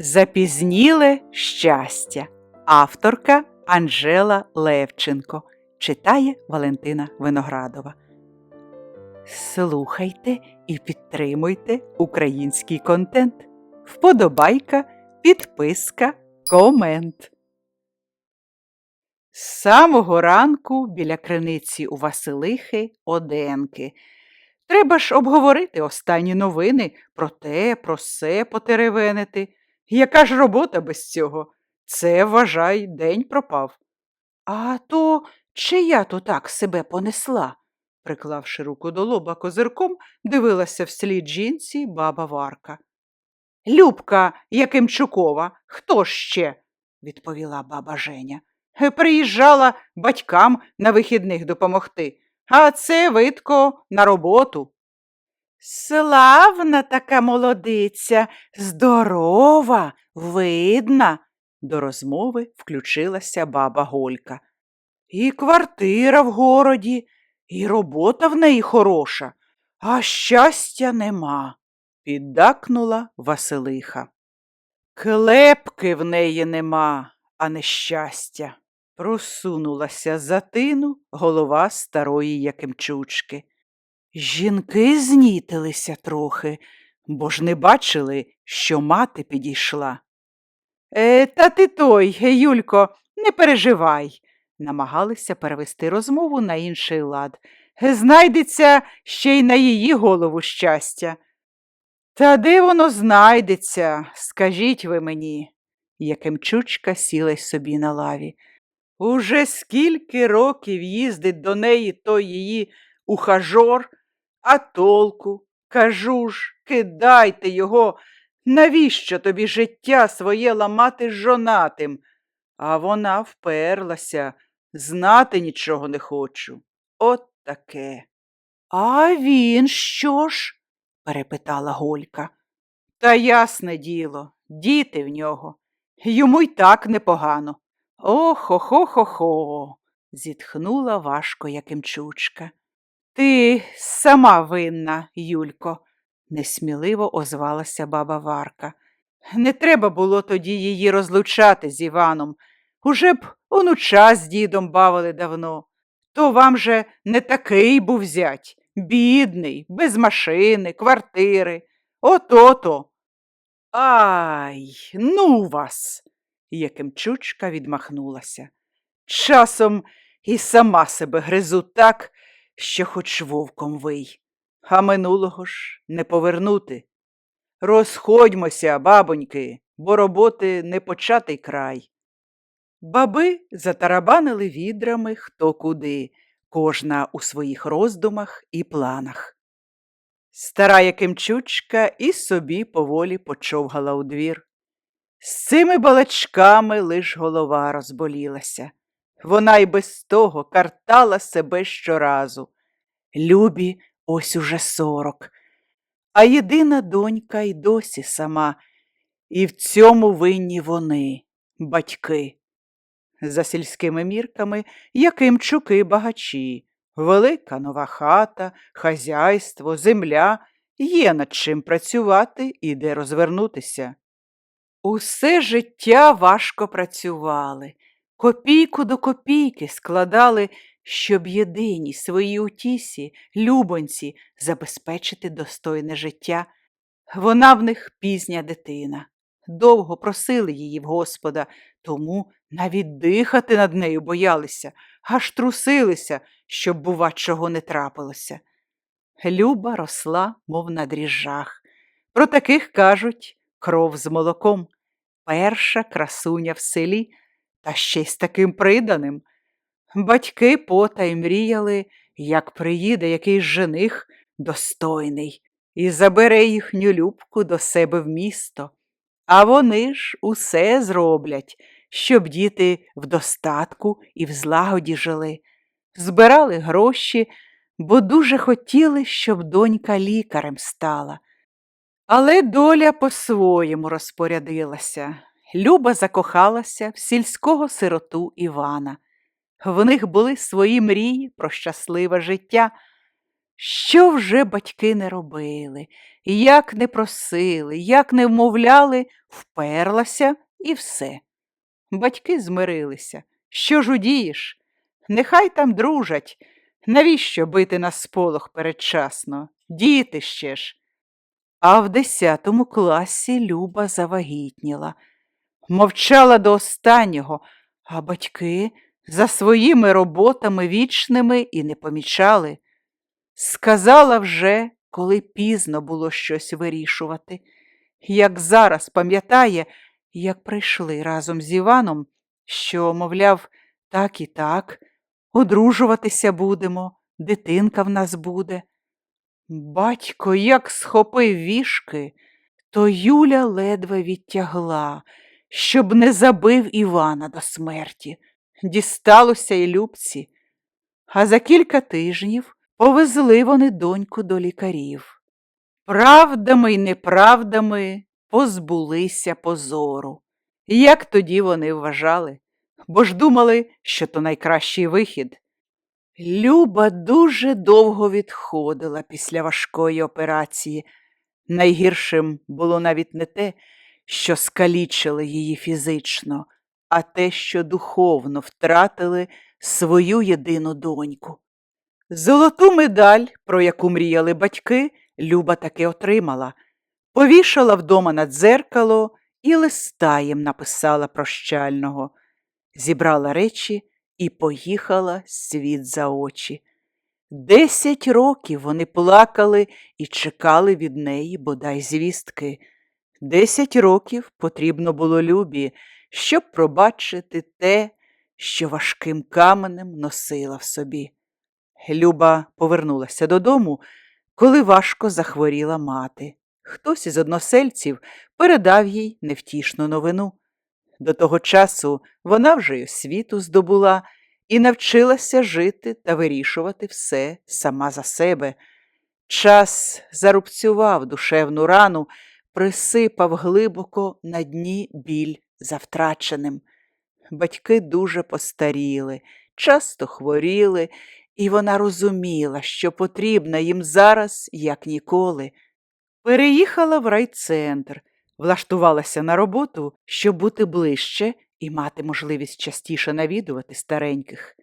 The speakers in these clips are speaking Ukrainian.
Запізніле щастя. Авторка Анжела Левченко. Читає Валентина Виноградова. Слухайте і підтримуйте український контент. Вподобайка, підписка, комент. З самого ранку біля криниці у Василихи Оденки. Треба ж обговорити останні новини про те, про се потеревенити. Яка ж робота без цього? Це, вважай, день пропав. А то чия то так себе понесла? приклавши руку до лоба козирком, дивилася вслід жінці баба Варка. Любка Якимчукова, хто ще? відповіла баба Женя. «Е, Приїжджала батькам на вихідних допомогти, а це видко на роботу. Славна така молодиця, здорова, видна, до розмови включилася баба Голька. І квартира в городі, і робота в неї хороша, а щастя нема, піддакнула Василиха. Клепки в неї нема, а не щастя. Просунулася за тину голова старої Якимчучки. Жінки знітилися трохи, бо ж не бачили, що мати підійшла. Е, та ти той, Юлько, не переживай, намагалися перевести розмову на інший лад. Знайдеться ще й на її голову щастя. Та де воно знайдеться, скажіть ви мені, Якимчучка сіла й собі на лаві. Уже скільки років їздить до неї той її ухажор, а толку, кажу ж, кидайте його, навіщо тобі життя своє ламати жонатим? А вона вперлася, знати нічого не хочу. От таке. А він що ж? перепитала Голька. Та ясне діло, діти в нього. Йому й так непогано. Охо-хо-хо-хо, зітхнула важко Якимчучка. Ти сама винна, Юлько, несміливо озвалася баба Варка. Не треба було тоді її розлучати з Іваном. Уже б онуча з дідом бавили давно. То вам же не такий був зять, бідний, без машини, квартири. Ото-то. Ай, ну вас. Якимчучка відмахнулася. Часом і сама себе гризу так, що хоч вовком вий, а минулого ж не повернути. Розходьмося, бабоньки, бо роботи не початий край. Баби затарабанили відрами хто куди, кожна у своїх роздумах і планах. Стара Якимчучка і собі поволі почовгала у двір. З цими балачками лиш голова розболілася. Вона й без того картала себе щоразу. Любі ось уже сорок, а єдина донька й досі сама, і в цьому винні вони, батьки. За сільськими мірками Якимчуки багачі, велика нова хата, хазяйство, земля, є над чим працювати і де розвернутися. Усе життя важко працювали, копійку до копійки складали, щоб єдині свої утісі, любоньці, забезпечити достойне життя. Вона в них пізня дитина. Довго просили її в Господа, тому навіть дихати над нею боялися, аж трусилися, щоб, бува, чого не трапилося. Люба росла, мов на дріжджах. Про таких кажуть кров з молоком. Перша красуня в селі, та ще й з таким приданим. Батьки потай мріяли, як приїде якийсь жених достойний і забере їхню любку до себе в місто. А вони ж усе зроблять, щоб діти в достатку і в злагоді жили. Збирали гроші, бо дуже хотіли, щоб донька лікарем стала. Але доля по-своєму розпорядилася. Люба закохалася в сільського сироту Івана. В них були свої мрії про щасливе життя. Що вже батьки не робили, як не просили, як не вмовляли, вперлася і все. Батьки змирилися. Що ж удієш? Нехай там дружать. Навіщо бити на сполох передчасно? Діти ще ж. А в десятому класі Люба завагітніла. Мовчала до останнього, а батьки за своїми роботами вічними і не помічали. Сказала вже, коли пізно було щось вирішувати. Як зараз пам'ятає, як прийшли разом з Іваном, що, мовляв, так і так, одружуватися будемо, дитинка в нас буде. Батько як схопив вішки, то Юля ледве відтягла, щоб не забив Івана до смерті. Дісталося і Любці. А за кілька тижнів повезли вони доньку до лікарів. Правдами й неправдами позбулися позору. Як тоді вони вважали, бо ж думали, що то найкращий вихід. Люба дуже довго відходила після важкої операції. Найгіршим було навіть не те, що скалічили її фізично, а те, що духовно втратили свою єдину доньку. Золоту медаль, про яку мріяли батьки, Люба таки отримала, повішала вдома на дзеркало і листа їм написала прощального, зібрала речі і поїхала світ за очі. Десять років вони плакали і чекали від неї бодай звістки. Десять років потрібно було Любі, щоб пробачити те, що важким каменем носила в собі. Люба повернулася додому, коли важко захворіла мати. Хтось із односельців передав їй невтішну новину. До того часу вона вже й освіту здобула і навчилася жити та вирішувати все сама за себе. Час зарубцював душевну рану, присипав глибоко на дні біль за втраченим. Батьки дуже постаріли, часто хворіли, і вона розуміла, що потрібна їм зараз, як ніколи. Переїхала в райцентр, влаштувалася на роботу, щоб бути ближче і мати можливість частіше навідувати стареньких.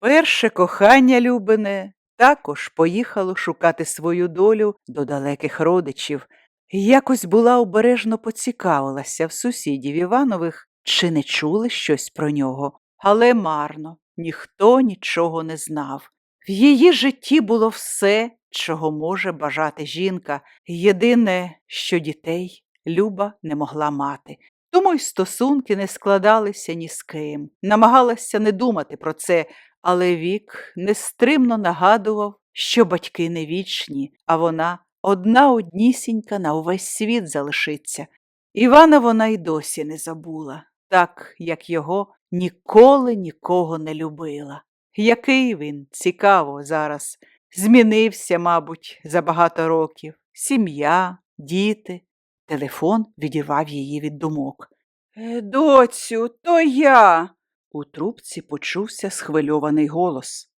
Перше кохання Любине також поїхало шукати свою долю до далеких родичів. Якось була обережно поцікавилася в сусідів Іванових, чи не чули щось про нього, але марно, ніхто нічого не знав. В її житті було все, чого може бажати жінка, єдине, що дітей Люба не могла мати. Тому й стосунки не складалися ні з ким. Намагалася не думати про це, але вік нестримно нагадував, що батьки не вічні, а вона одна однісінька на увесь світ залишиться. Івана вона й досі не забула, так як його ніколи нікого не любила. Який він, цікаво, зараз, змінився, мабуть, за багато років. Сім'я, діти. Телефон відірвав її від думок. «Е, Доцю, то я. У трубці почувся схвильований голос.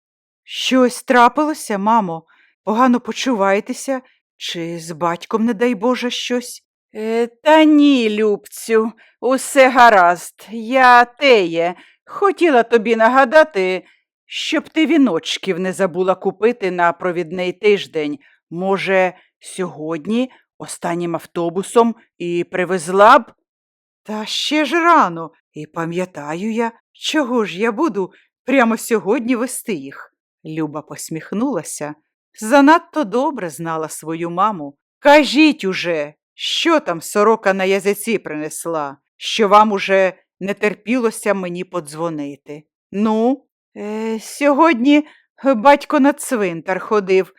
Щось трапилося, мамо? Погано почуваєтеся? Чи з батьком, не дай Боже, щось? Е, та ні, Любцю, усе гаразд. Я теє. Хотіла тобі нагадати, щоб ти віночків не забула купити на провідний тиждень. Може, сьогодні останнім автобусом і привезла б? Та ще ж рано, і пам'ятаю я, чого ж я буду прямо сьогодні вести їх. Люба посміхнулася. Занадто добре знала свою маму. Кажіть уже, що там сорока на язиці принесла, що вам уже не терпілося мені подзвонити. Ну, е, сьогодні батько на цвинтар ходив,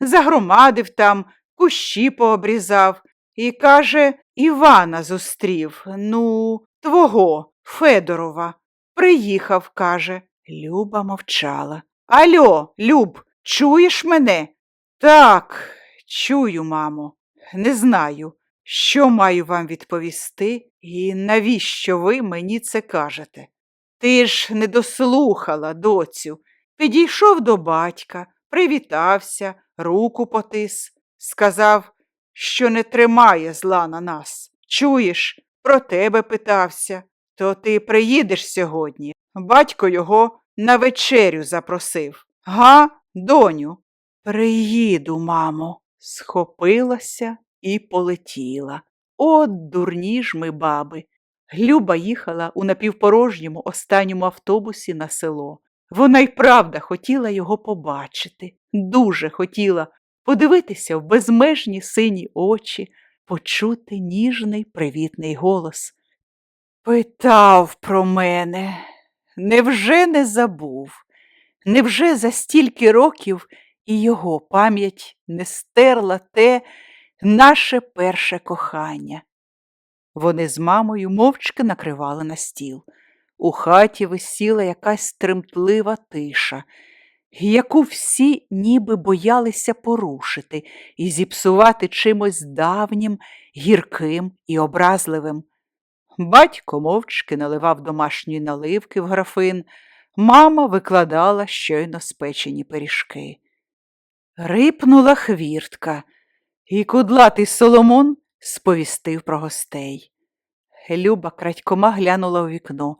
загромадив там, кущі пообрізав і, каже, Івана зустрів, ну, твого, Федорова. Приїхав, каже. Люба мовчала. Альо, Люб, чуєш мене? Так, чую, мамо. Не знаю, що маю вам відповісти і навіщо ви мені це кажете. Ти ж не дослухала, доцю. Підійшов до батька, привітався, руку потис, сказав, що не тримає зла на нас. Чуєш, про тебе питався. То ти приїдеш сьогодні. Батько його на вечерю запросив. Га, доню? Приїду, мамо, схопилася і полетіла. От дурні ж ми, баби. Люба їхала у напівпорожньому останньому автобусі на село. Вона й правда хотіла його побачити, дуже хотіла подивитися в безмежні сині очі, почути ніжний привітний голос. Питав про мене, невже не забув? Невже за стільки років і його пам'ять не стерла те наше перше кохання? Вони з мамою мовчки накривали на стіл. У хаті висіла якась тремтлива тиша, яку всі ніби боялися порушити і зіпсувати чимось давнім, гірким і образливим. Батько мовчки наливав домашні наливки в графин, мама викладала щойно спечені пиріжки. Рипнула хвіртка, і кудлатий Соломон сповістив про гостей. Люба крадькома глянула у вікно.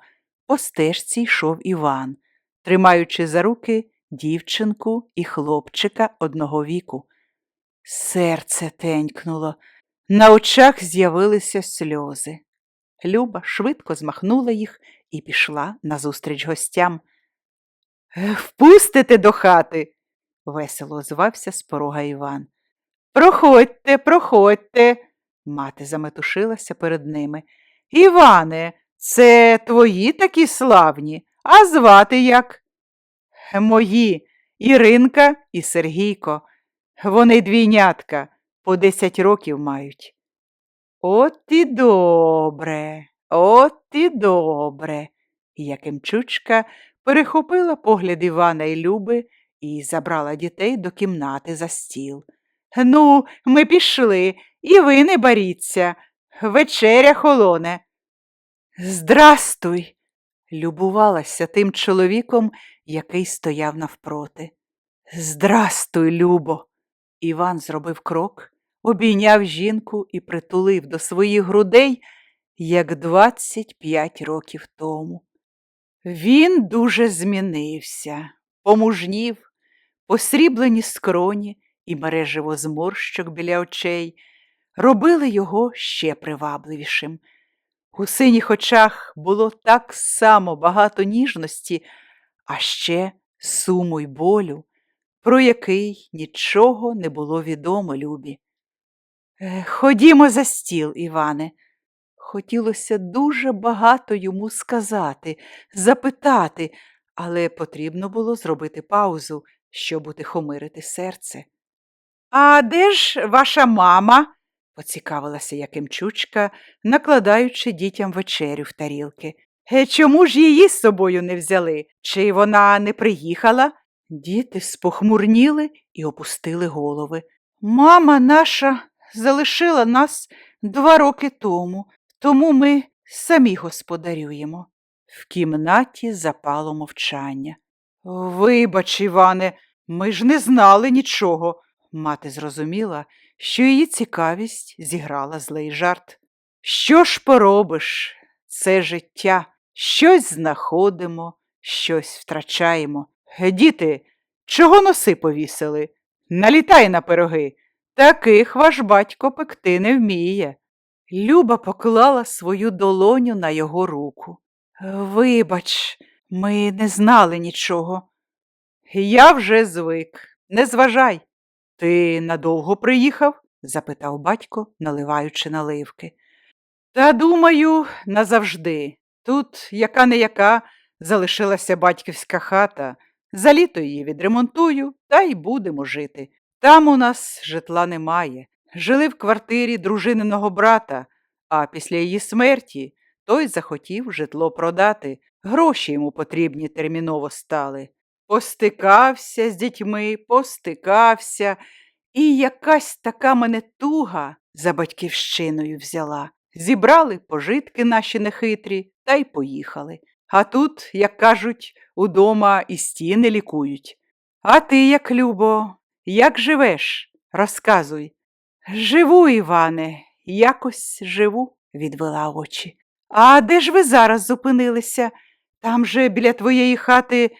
По стежці йшов Іван, тримаючи за руки дівчинку і хлопчика одного віку. Серце тенькнуло, на очах з'явилися сльози. Люба швидко змахнула їх і пішла назустріч гостям. «Е, Впустите до хати, весело озвався з порога Іван. Проходьте, проходьте, мати заметушилася перед ними. Іване, це твої такі славні, а звати як? Мої Іринка і Сергійко. Вони двійнятка, по десять років мають. От і добре, от і добре. Якимчучка перехопила погляд Івана і Люби і забрала дітей до кімнати за стіл. Ну, ми пішли, і ви не боріться. Вечеря холоне. Здрастуй, любувалася тим чоловіком, який стояв навпроти. Здрастуй, Любо. Іван зробив крок, обійняв жінку і притулив до своїх грудей, як двадцять п'ять років тому. Він дуже змінився, помужнів, посріблені скроні і мереживо зморщок біля очей робили його ще привабливішим. У синіх очах було так само багато ніжності, а ще суму й болю, про який нічого не було відомо Любі. «Е, Ходімо за стіл, Іване. Хотілося дуже багато йому сказати, запитати, але потрібно було зробити паузу, щоб утихомирити серце. А де ж ваша мама? поцікавилася Якимчучка, накладаючи дітям вечерю в тарілки. «Е, Чому ж її з собою не взяли? Чи вона не приїхала? Діти спохмурніли і опустили голови. Мама наша залишила нас два роки тому, тому ми самі господарюємо. В кімнаті запало мовчання. Вибач, Іване, ми ж не знали нічого. Мати зрозуміла, що її цікавість зіграла злий жарт. Що ж поробиш? Це життя. Щось знаходимо, щось втрачаємо. Діти, чого носи повісили? Налітай на пироги. Таких ваш батько пекти не вміє. Люба поклала свою долоню на його руку. Вибач, ми не знали нічого. Я вже звик, не зважай. Ти надовго приїхав? запитав батько, наливаючи наливки. Та, думаю, назавжди. Тут яка не яка залишилася батьківська хата. За літо її відремонтую, та й будемо жити. Там у нас житла немає. Жили в квартирі дружининого брата, а після її смерті той захотів житло продати. Гроші йому потрібні терміново стали. Постикався з дітьми, постикався, і якась така мене туга за батьківщиною взяла. Зібрали пожитки наші нехитрі та й поїхали. А тут, як кажуть, удома і стіни лікують. А ти, як любо, як живеш? Розказуй. Живу, Іване, якось живу, відвела очі. А де ж ви зараз зупинилися? Там же біля твоєї хати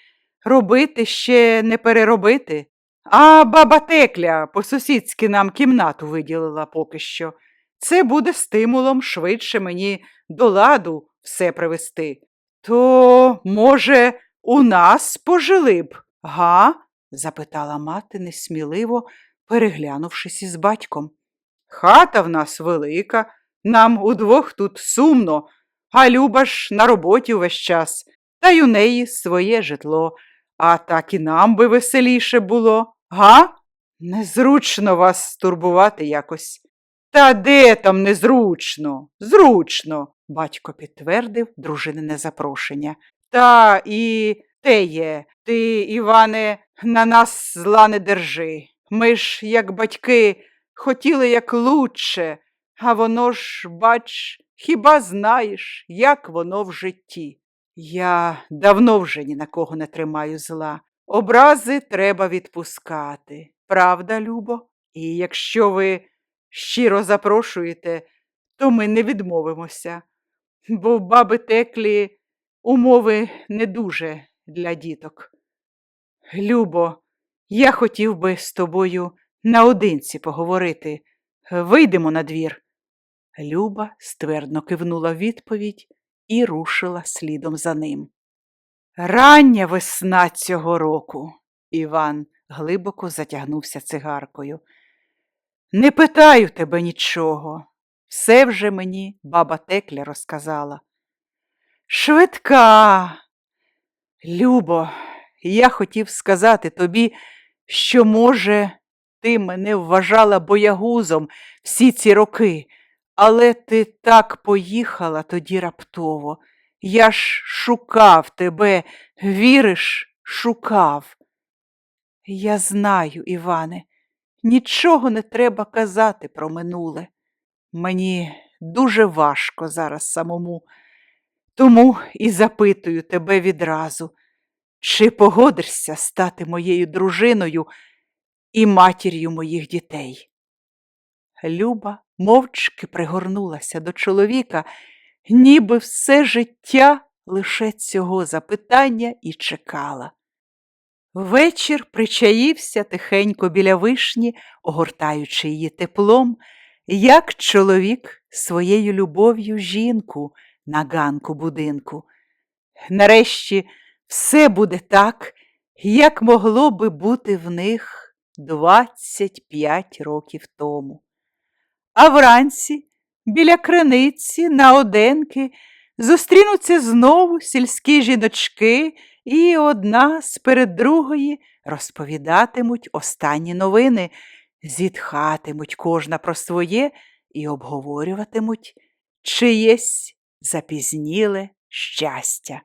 робити ще не переробити. А баба Текля по-сусідськи нам кімнату виділила поки що. Це буде стимулом швидше мені до ладу все привести. То, може, у нас пожили б, га? Запитала мати несміливо, переглянувшись із батьком. Хата в нас велика, нам удвох тут сумно, а Люба ж на роботі увесь час, та й у неї своє житло, а так і нам би веселіше було, га? Незручно вас турбувати якось. Та де там незручно? Зручно, батько підтвердив дружинине запрошення. Та і те є, ти, Іване, на нас зла не держи. Ми ж, як батьки, хотіли як лучше, а воно ж, бач, хіба знаєш, як воно в житті. Я давно вже ні на кого не тримаю зла. Образи треба відпускати. Правда, Любо? І якщо ви щиро запрошуєте, то ми не відмовимося, бо баби теклі умови не дуже для діток. Любо, я хотів би з тобою наодинці поговорити. Вийдемо на двір. Люба ствердно кивнула відповідь і рушила слідом за ним. Рання весна цього року. Іван глибоко затягнувся цигаркою. Не питаю тебе нічого. Все вже мені баба Текля розказала. Швидка. Любо, я хотів сказати тобі, що, може, ти мене вважала боягузом всі ці роки, але ти так поїхала тоді раптово. Я ж шукав тебе, віриш, шукав. Я знаю, Іване, нічого не треба казати про минуле. Мені дуже важко зараз самому, тому і запитую тебе відразу, чи погодишся стати моєю дружиною і матір'ю моїх дітей? Люба мовчки пригорнулася до чоловіка, ніби все життя лише цього запитання і чекала. Вечір причаївся тихенько біля вишні, огортаючи її теплом, як чоловік своєю любов'ю жінку на ганку будинку. Нарешті все буде так, як могло би бути в них 25 років тому. А вранці біля криниці наоденки зустрінуться знову сільські жіночки і одна сперед другої розповідатимуть останні новини, зітхатимуть кожна про своє і обговорюватимуть чиєсь запізніле щастя.